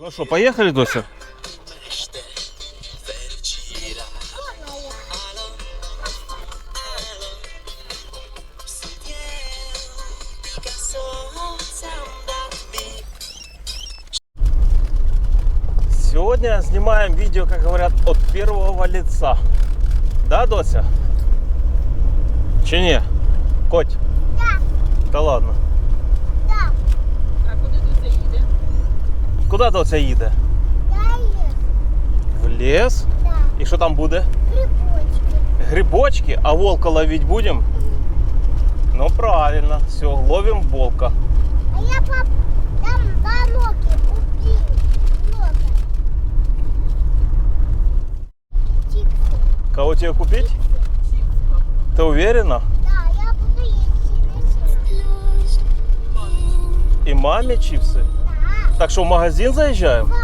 Ну що, поїхали, Дося? Сегодня снимаем видео, как говорят, от первого лица. Да, Дося? Чи ні? Коть? Так, Та ладно. Куди Дося їде? я є, В ліс? так, І що там буде? грибочки. Грибочки, а волка ловить будем? Ну правильно, все, ловим волка. А я пап, там два ноги убил. Много. Чипсы. Кого тебе купить? Чіпс, пап. Ты уверена? Да, я буду есть на И маме чипсы. Так что в магазин заезжаем? два.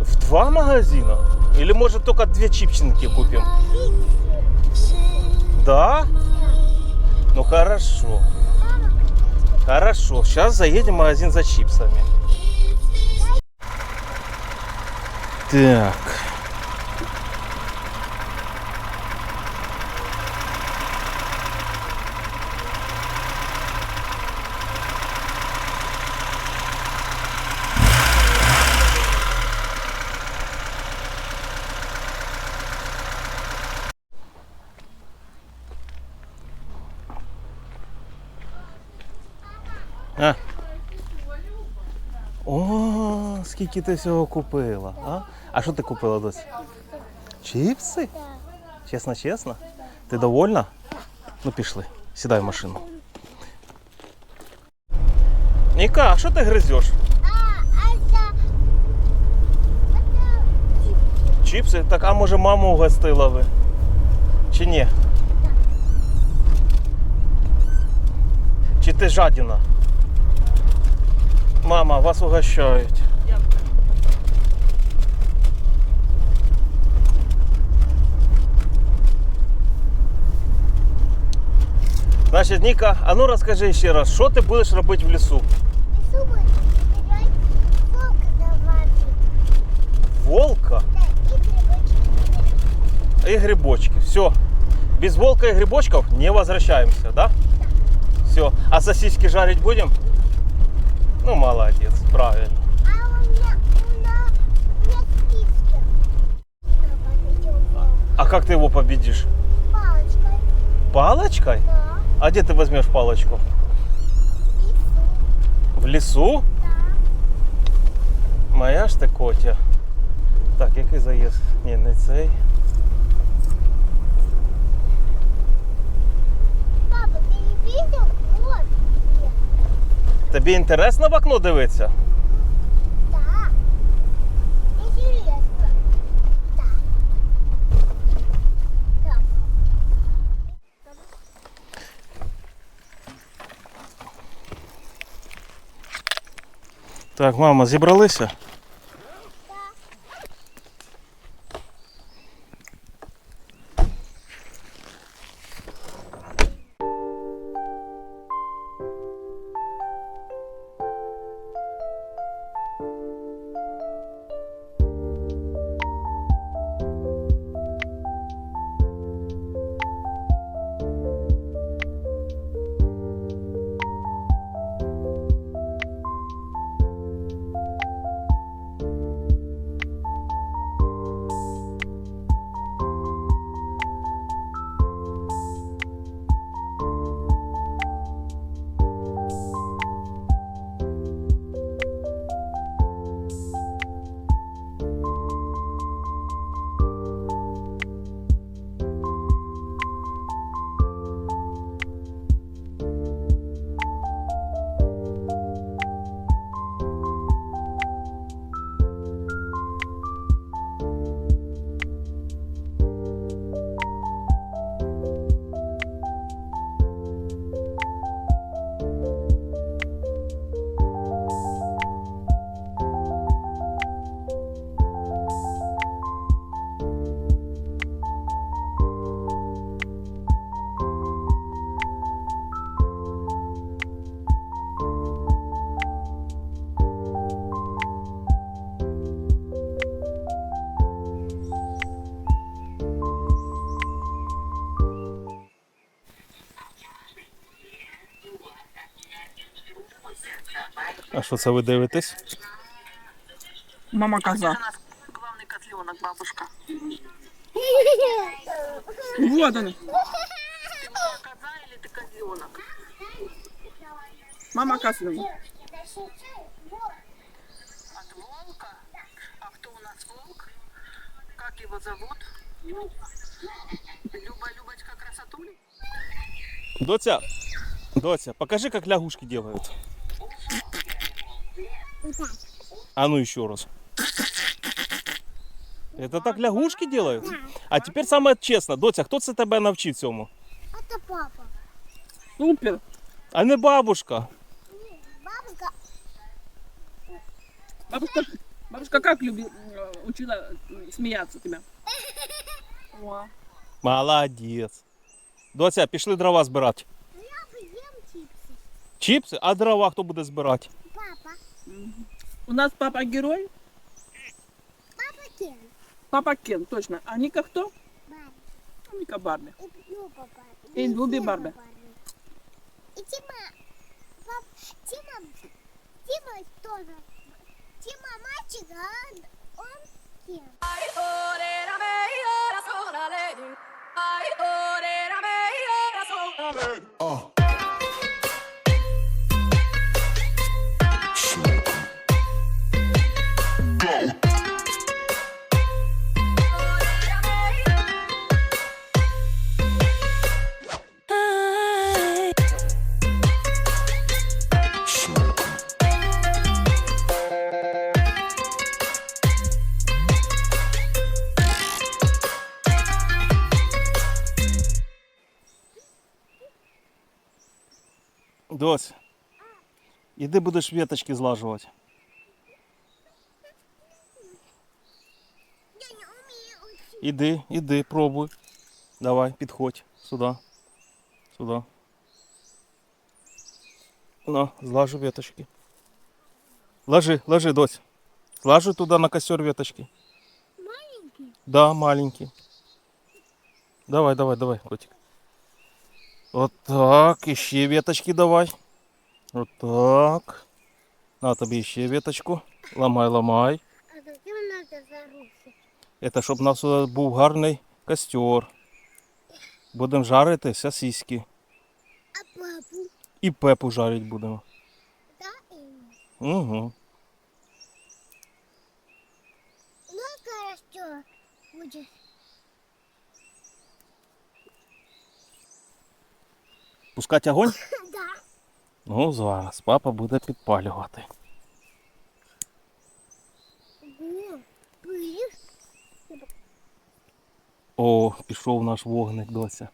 В два магазина? Или может только две чипсинки купим? Да? Ну хорошо. Хорошо, сейчас заедем в магазин за чипсами. Так. скільки ти всього купила. А, а що ти купила досі? Чіпси? да. Чесно, чесно? Ти довольна? Ну пішли, сідай в машину. Ніка, а що ти гризеш? А, а это... Это чипсы. Чіпси? Так, а може маму угостила ви? Чи ні? Чи ти жадіна? Мама, вас угощають. Значить, Ніка, а ну розкажи ще раз, що ти будеш робити в лісу? Лесу волка давать. Волка Да, и грибочки и грибочки. Все. Без волка и грибочков не возвращаемся, да? Все. А сосиски жарить будем? Ну, молодец, правильно. А у меня, у А как ты его победишь? палочкой. Палочкой? Да. А где ты возьмешь палочку? В лесу? Да. Моя ж ти котя. Так, який заїзд? Ні, не цей. Папа, ты не где. Тобі інтересно в окно дивитися? Да. Интересно. Да. Да. Так, мама, зібралися? Що це ви дивитесь? Мама коза. Главный котленок, бабушка. Вот он. Коза или ты козленок? Мама козленок. От волка? А кто у нас волк? Как его зовут? Люба, Любочка, красотуля? Доця, доця, покажи, как лягушки делают. А ну еще раз. Это так лягушки делают? А теперь самое честно, доця, хто це тебе навчив цьому? Это папа. Супер. А не бабушка. Бабушка. Бабушка, бабушка как люби, э, учила э, смеяться тебя? О. Молодець. Доця, пішли дрова збирати. Я поем чипсы. Чіпси, а дрова хто буде збирати? Папа. У нас папа герой, Папа Кен. папа Кен, точно. А Ника кто? Барби. Ну, Ника Барби. И Люба Барби. И Люби Барби. И Тима. Пап, Тима. Тима тоже. Тима мальчик, а он Кен. Дось, іди будеш веточки злажувати. Я не умею учить. Іди, іди, пробуй. Давай, підходь сюди. Сюди. На, злажу веточки. Ложи, ложи, дось. Злажу туди на костер веточки. Маленький. Да, маленький. Давай, давай, давай, котик. Вот так, еще веточки давай. Вот так. На тобі ще веточку. Ламай, ламай. А зачем надо за руки? Это щоб у нас був гарний костер. Будемо жарити сосиски. А папу? І пепу жарити будемо. Да, и Угу. Ну, хорошо. Будет. Пускати огонь? Ну, зараз папа буде підпалювати. О. О, пішов наш вогник дося.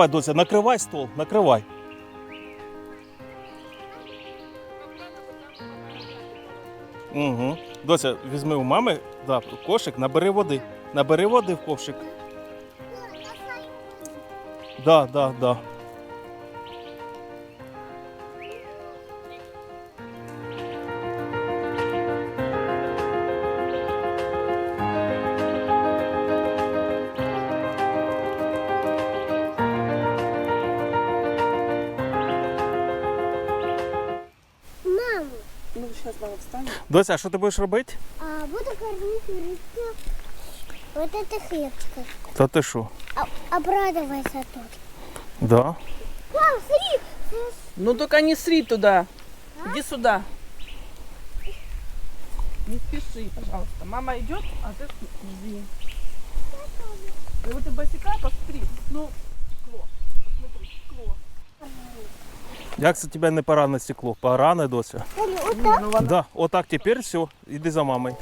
Давай, дося, накривай стол, накривай. Угу. Дося, візьми у мами да, кошик, набери води. Набери води в ковшик. Да, да, да. Дося, а що ти будеш робити? а буду кормить рыбку вот это хлебчиком. Та ти що? А, обрадовайся тут. Да. Мам, смотри, Ну только не сри туда. Иди сюда. Не спеши, пожалуйста. Мама идет, а ты жди. И вот ты босика, посмотри. Ну, стекло. Посмотри, стекло. Як це тебе не пора на стекло? Пора не дося. смотри, Да, вот так. Теперь все, Иди за мамой.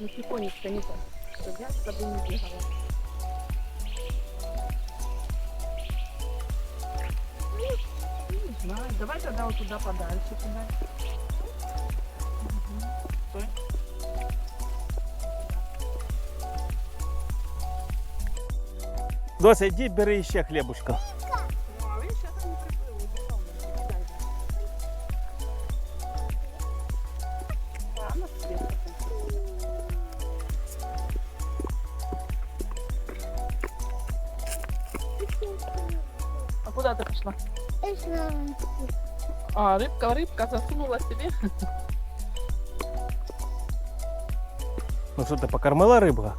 Ну, тихонечко, не так. Щоб я з тобою не бігала. Знаю. Давай тогда вот туда подальше куда. Угу. Стой. Дося, иди, бери еще хлебушка. А куда ты пошла? Пошла. А, рыбка, рыбка засунула себе. Ну что, ты покормила рыбок?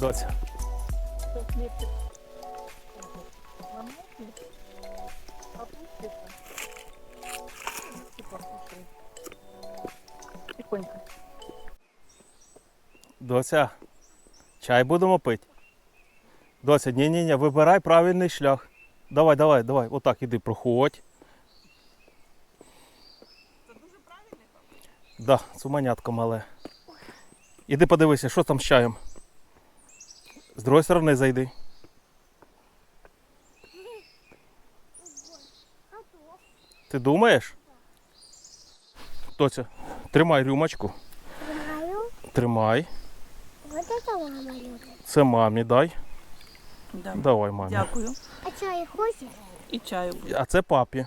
Дося. Дося, чай будемо пити. Дося, ні, ні, ні, вибирай правильний шлях. Давай, давай, давай. Отак іди, проходь. Це дуже правильно. Да, цуманятко мале. Іди подивися, що там з чаєм. З другої сторони зайди. Ти думаєш? Доця, тримай рюмочку. знаю. Тримай. Вот мама любит. Це мамі дай. Да. Давай, мамі. Дякую. А чай хочешь? І чаю буде. А це папі.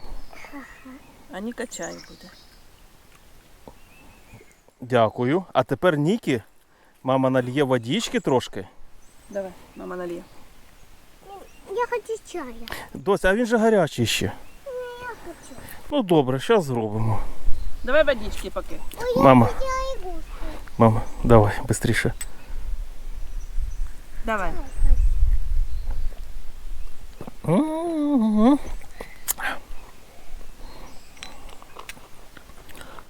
А Ніка чаю буде. Дякую. А тепер Нікі. Мама нальє водички трошки. Давай, мама наліє. Я хочу чая. Дося, а він же гарячий ще. Я хочу. Ну добре, зараз зробимо. Давай водички поки. Мама, Я игрушку. мама, давай, швидше. Давай.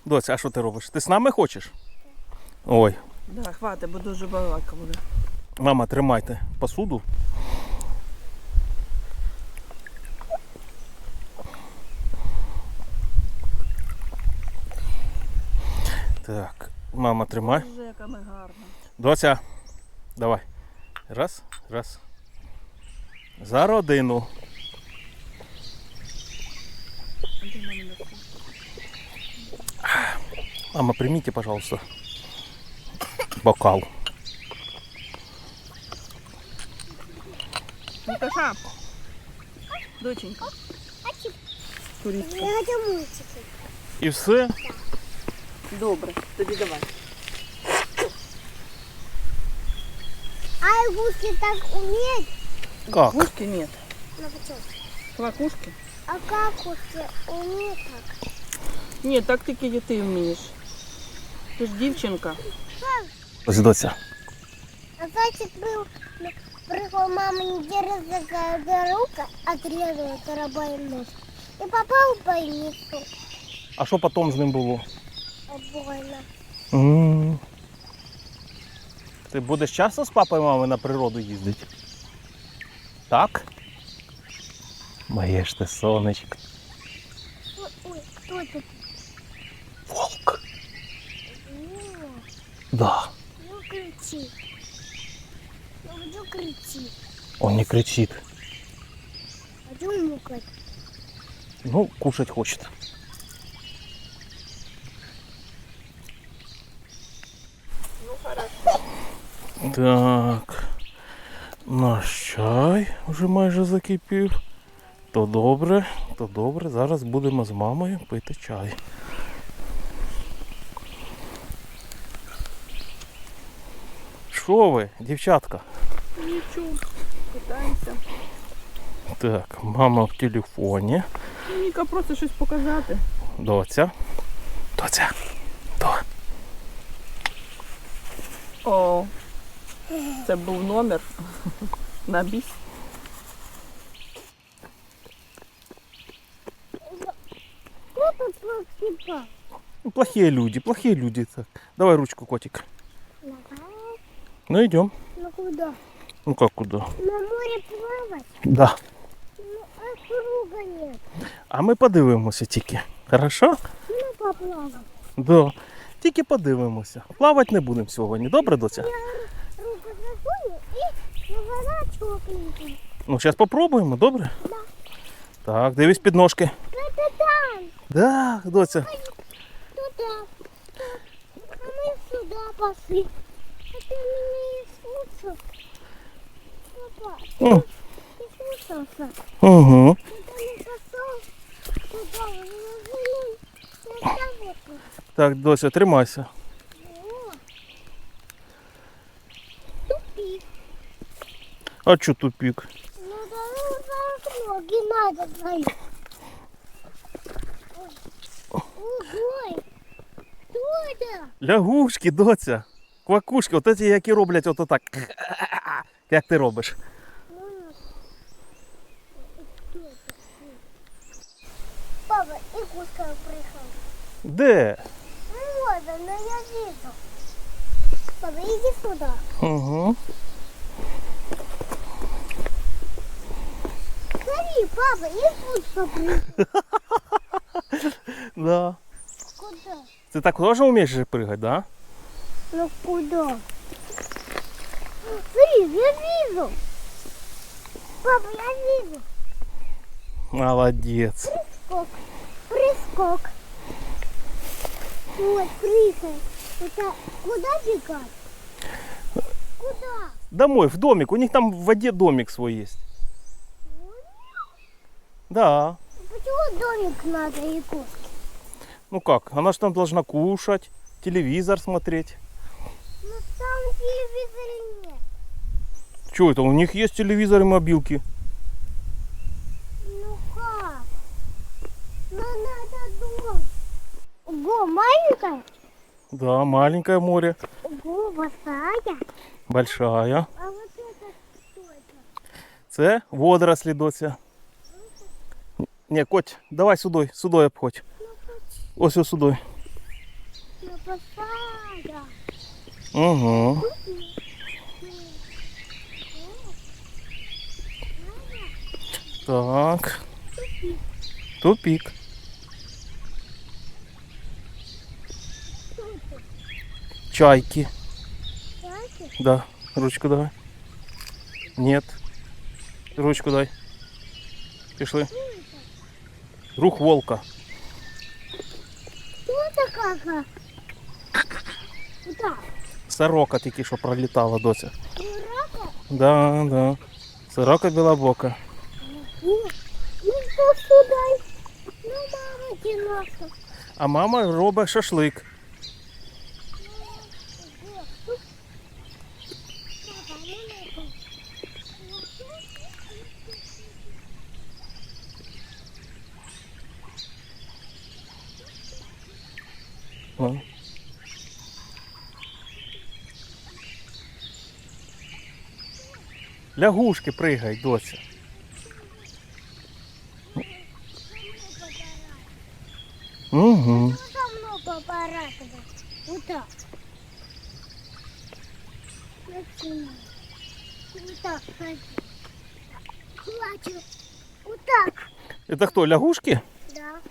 Дося, а що ти робиш? Ти з нами хочеш? Ой, Да, хватить, бо дуже балака буде. Мама, тримайте посуду. Так, мама, тримай. Дося, давай. Раз, раз. За родину. Мама, примите, пожалуйста, бокал. Нікаша. Доченька. Куриця. Я хочу мультики. І все. Добре, тобі давай. А игрушки так умеют? Как? Кушки нет. Ну почему? Квакушки? А какушки умеют так? Ні, так тільки ти вмієш. Ти ж дівчинка. Ось доця. А зайчик был, прыгал мама не держит за руку, отрезала тарабай нос. И попал в больницу. А що потім з ним було? Больно. М. Ти будеш часто з папою і мамою на природу їздити? Так? Моє ж ти сонечко. Ой, кто это? Волк. Да. ну кричи. Ну где кричи? Он не кричит. А где мукать? Ну, кушать хочет. Ну хорошо. Так. Наш чай вже майже закипів. То добре, то добре. Зараз будемо з мамою пити чай. Що ви, дівчатка? Нічого. Питаємося. Так, мама в телефоні. Ніка просто щось показати. Доця. Доця. До. О, це був номер на біс. Ну, Плохие люди, плохие люди. Так. Давай ручку, котик. Ну идем. Ну куда? Ну как куда? На море плавать? Да. Ну а круга нет. А ми подивимося тільки. Хорошо? Ну поплавать. Да. Тільки подивимося. Плавати не будемо сьогодні. Добре, доця? Я Руку засуну и вода чокненькая. Ну, зараз попробуємо, добре? Да. Так, дивись під ножки. Да-да-да, доця. Туда. А мы сюда пошли. А не слушал. Папа, О. Угу. Так, доця, тримайся. Тупик. А чо тупік? Ну зараз ноги надо? Лягушки, доця. Квакушки, от ці, які роблять ото так. Як ти робиш? Папа, и куска приехал. Де? Ну вот она, я вижу. Папа, иди сюда. Угу. Смотри, папа, и куска приехал. Да. Куда? Ти так теж вмієш пригати, да? Ну куда? Я вижу. Папа, я вижу. Молодець. Скок. Прыскок. Вот, прыгай. Это куда бегать? Куда? Домой, в домик. У них там в воде домик свой есть. Да. Почему домик надо и кошки? Ну как, она же там должна кушать, телевизор смотреть. Но там телевизора нет. Что это? У них есть телевизор и мобилки. Ну как? Ну надо дом. Ого, маленькая? Да, маленькое море, Ого, большая. большая. А вот это что это? Це водорослі доця. Ні, коть, давай сюди, сюди обходь. Ось ось сюди. Ну большая. Угу. Так. Тупик. Чайки. Знаете? Да. Ручку давай. Нет. Ручку дай. Пішли. Рух волка. Что это кака? Куда? Сорока тільки що пролітала доця. Дурака? Да, да. Сорока білобока. Ну мама киноса. А мама робить шашлик. Ну. Лягушки пригають, доця. Хватит. Вот так. Это кто, лягушки? Да.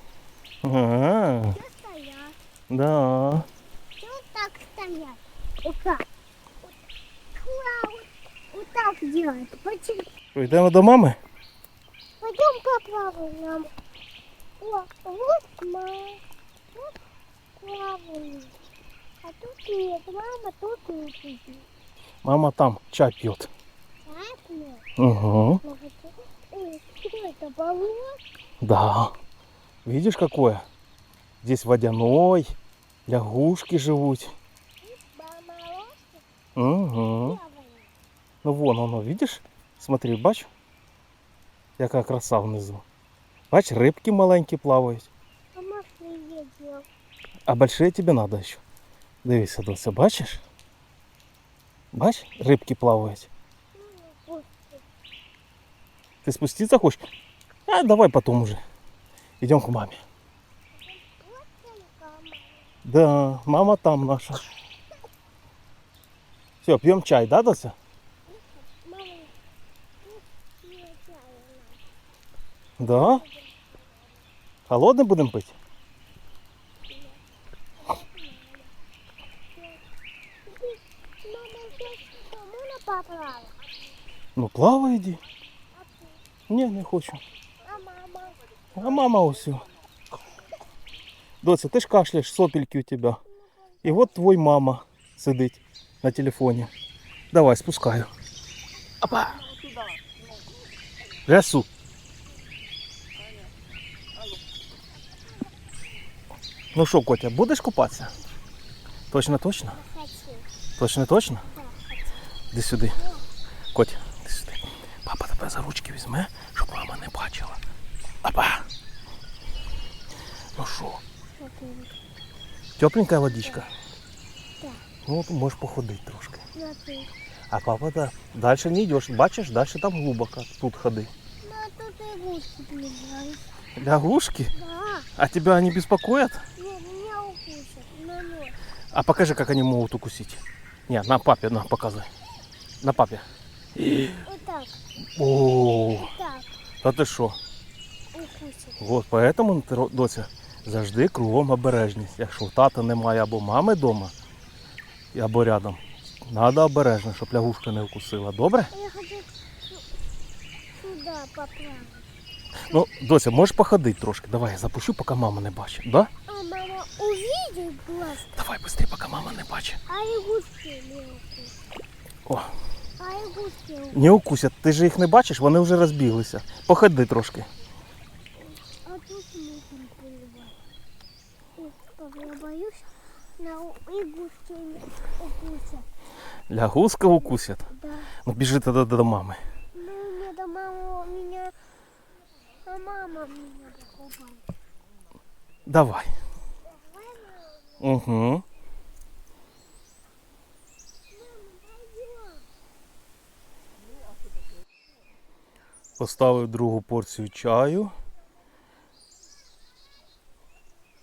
А, Все стоят. да. Вот так стоят. Вот так. Вот, вот, вот так делать. Почему? Що, Йдемо до мами? Пойдем поплаваем нам. О, вот мама. Вот плаваем. А тут нет. Мама тут не сидит. Мама там чай пьет. Угу. Да. Видишь какое? Здесь водяной, лягушки живут. Угу. Ну вон оно, видишь? Смотри, бач? Яка краса внизу. Бач, рибки маленькі плавають. А большие тебе надо ще. Дивися, дося, бачиш? Бач, рибки плавають. Ти спуститься хочеш? А давай потом уже. Идем к маме. Да, мама там наша. Все, пьем чай, да, Дося? Да. Холодный будем пить? Ну плавай иди. А ты? Ні, не хочу. А мама? А мама усю. Доця, ти ж кашляєш, сопельки у тебе. І от твой мама сидить на телефоні. Давай, спускаю. Опа! Туда. Рясу. Ну що, Котя, будеш купатися? Точно, точно? Хочу. Точно, точно? Да, хочу. Іди сюди. Котя, іди сюди. Папа тебе за ручки візьме, щоб мама не бачила. Опа! Ну що, тепленька водичка? Так. Ну, можеш походити трошки. Вот он. А папа, да, дальше не йдеш. Бачиш, дальше там глибоко. Тут ходи. Ну, а тут и гуси плевают. Лягушки? Да. А тебя они беспокоят? Нет, меня укусят. На нос. А покажи, как они могут укусить. Нет, на папе, на, показывай. На папе. Вот так. О, та ти що? Укусят. Вот, поэтому, доця, завжди кругом обережність. Якщо тата немає або мами вдома, або рядом, треба обережно, щоб лягушка не вкусила. Добре? Я хочу сюда поплавать. Ну, доця, можеш походити трошки. Давай, я запущу, поки мама не бачить. Да? А мама увидит глаз, Давай швидше, поки мама не бачить. а лягушки мелкие. О, А лягушки укусят. не укусять. Ти ж їх не бачиш, вони вже розбіглися. Походи трошки. А тут поливать. Ой, я боюсь, на лягушки не укусят. Лягушка укусять. Да. Ну біжи тоді до мами. Ну, мне до мама меня... А мама меня покупает. Давай. Угу. Поставив другу порцію чаю.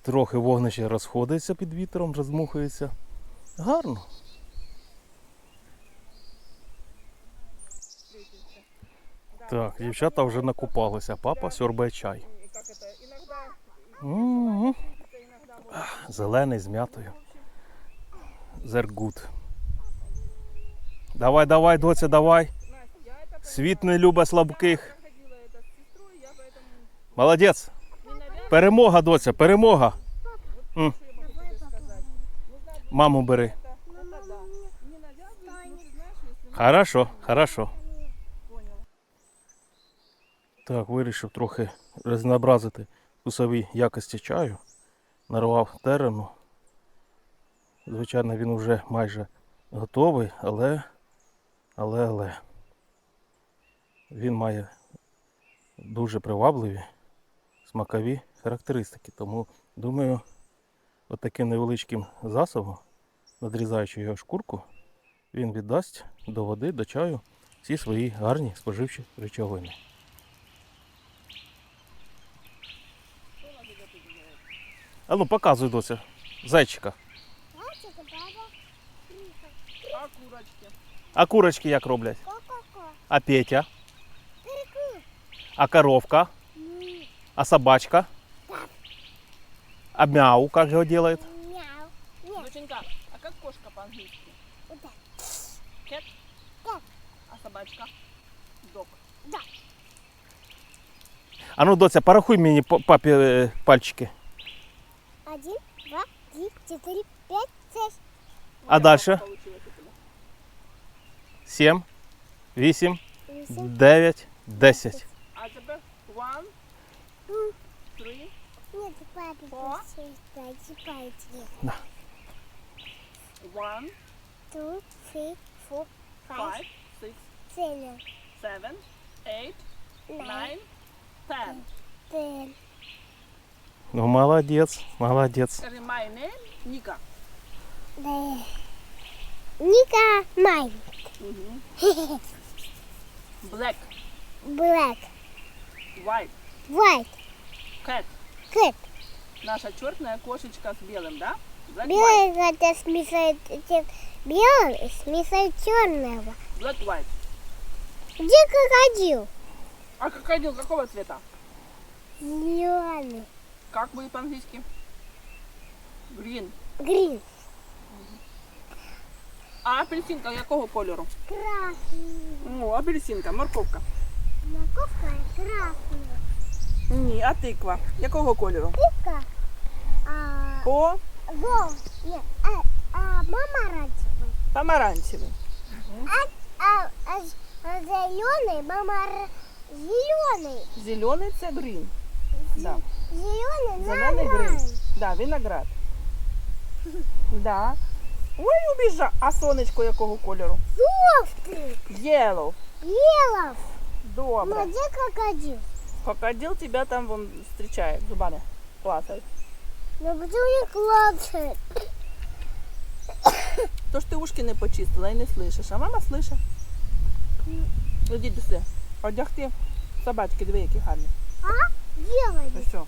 Трохи вогнище розходиться під вітром, роздмухується. Гарно. Так, дівчата вже накупалися. Папа сьорбає чай. Можно Зелений з м'ятою. Зергут. Давай, давай, доця, давай. Настя, я это Світ не любить слабких. Я ходила это с сестрой, я поэтому Молодець. не навязываю, Перемога, доця, перемога. что я могу тебе сказать. Нужно Маму бери. это, это да. Не навязывай, но ты знаешь, если Хорошо, хорошо. понял. Так, вирішив трохи рознообразити вкусові якості чаю. Нарвав терену. Звичайно, він вже майже готовий, але, але, але. Він має дуже привабливі смакові характеристики. Тому, думаю, отаким невеличким засобом, надрізаючи його шкурку, він віддасть до води, до чаю всі свої гарні споживчі речовини. А ну показуй доця. Зайчика. А курочки? А курочки як роблять? А Петя? Ку-ку. А коровка? М, А собачка? А мяу как его делает? Мяу. Нет, Доченька, а как кошка по-английски? вот так. Кэт? Кэт. А собачка? Дог. Да. А ну, доця, порахуй мені по- папі е, пальчики. Один, два, три, четыре, пять, шесть. А дальше? Получилось у тебя. Сім, вісім, восемь. дев'ять, десять. О. пальцы. one, Two, three, four, five, five, six, seven, seven, eight, nine, nine, ten. ten. Ну, молодець, молодець. Скажи my name, Ника. Да. Ника Май. Black, Black. white, White. cat. Cat. Наша черная кошечка с белым, да? Black. Белый это смешает белого смешает черного. Black, white. Где крокодил? А крокодил какого цвета? Зеленый. Как будет по-английски? Green. Грин. А апельсинка якого кольору? Красный. О, апельсинка, морковка. Морковка красная. Ні, а тиква. Якого кольору? Тыка. А По нет, а, а мама оранжевый. помаранчевий. А, а, з- а зеленый, мама р- зеленый. Зелений це грін. Да. Зеленый Зелений на грин. оранж. Да, виноград. Да. Ой, убіжа. А сонечко якого кольору? Желтый. Yellow. Елов. Добре. Где крокодил? Крокодил тебя там вон встречает зубами. Классно. Ну, почему не клацает? То ж ти ушки не почистила і не слышиш, а мама слыша. Ідіть до сюди. Одягти собачки, дві які гарні. Делай. Ну що?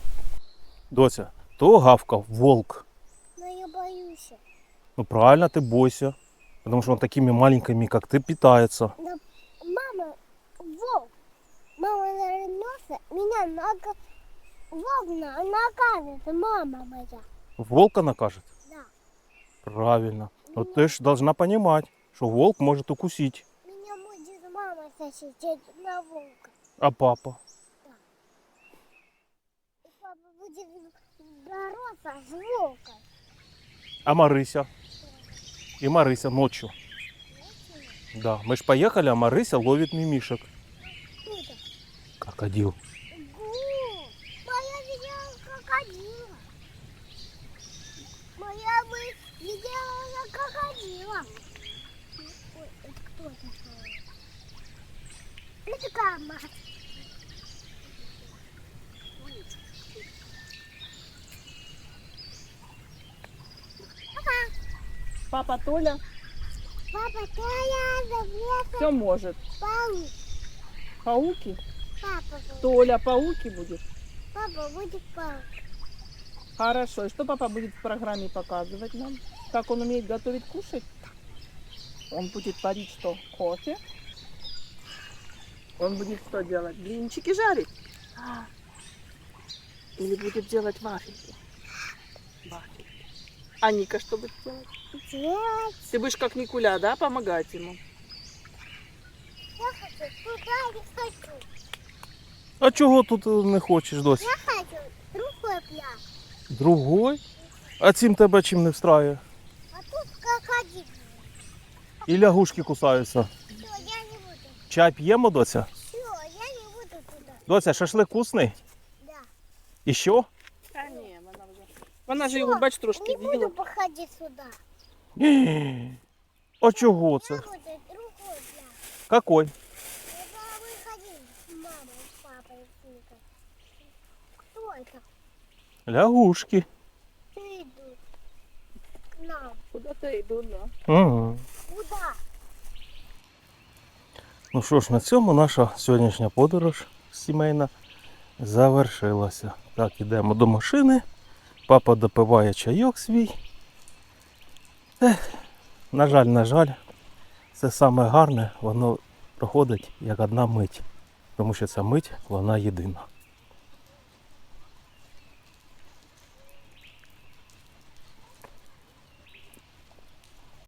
Дося, то гавкав волк. Но я боюсь. Ну правильно, ты бойся. Потому что он такими маленькими, как ты, питается. Да, мама, волк. Мама навернулся, меня нага... Волк на- наказывает, мама моя. Волка накажет? Да. Правильно. Вот ты ж должна понимать, что волк может укусить. Меня будет мама сосидеть на волка. А папа? И папа будет бороться с волком. А Марыся? И Марыся ночью. Да, мы ж поехали, а Марыся ловит мимишек. Кто это? Крокодил. Гу, моя видела крокодила. Моя вы видела крокодила. Ой, это кто такая? Это такая мать. Папа Толя Папа, заветы все может. паук. Пауки? Папа, будет. Толя пауки будет? папа будет паук. Хорошо. И что папа будет в программе показывать нам? Как он умеет готовить кушать? Он будет варить что? Кофе? Он будет что делать? Блинчики жарить? А. Или будет делать вафельки? Вафельки. А Ника что будет делать? Делать. Ты будешь как Никуля, да, помогать ему? Я хочу туда не хочу. А чого тут не хочеш, Дося? Я хочу другой пляж. Другой? А цим тебе чим не встрає? А тут крокодил. І лягушки кусаються. Чай п'ємо, доця? Все, я не буду туда. Доця, шашлик вкусний? Да. І що? Та ні, вона вже. Вона ж його, бач, трошки Не буду їла. походить сюда. А чого це? Какой? Я должна выходить с мамой, с папой, с Никой. Кто это? Лягушки. Идут к нам. Куди-то йдуть, да. Угу. Куда? Ну що ж, на цьому наша сьогоднішня подорож сімейна завершилася. Так, ідемо до машини. Папа допиває чайок свій. Ех, на жаль, на жаль, це саме гарне, воно проходить як одна мить. Тому що ця мить, вона єдина.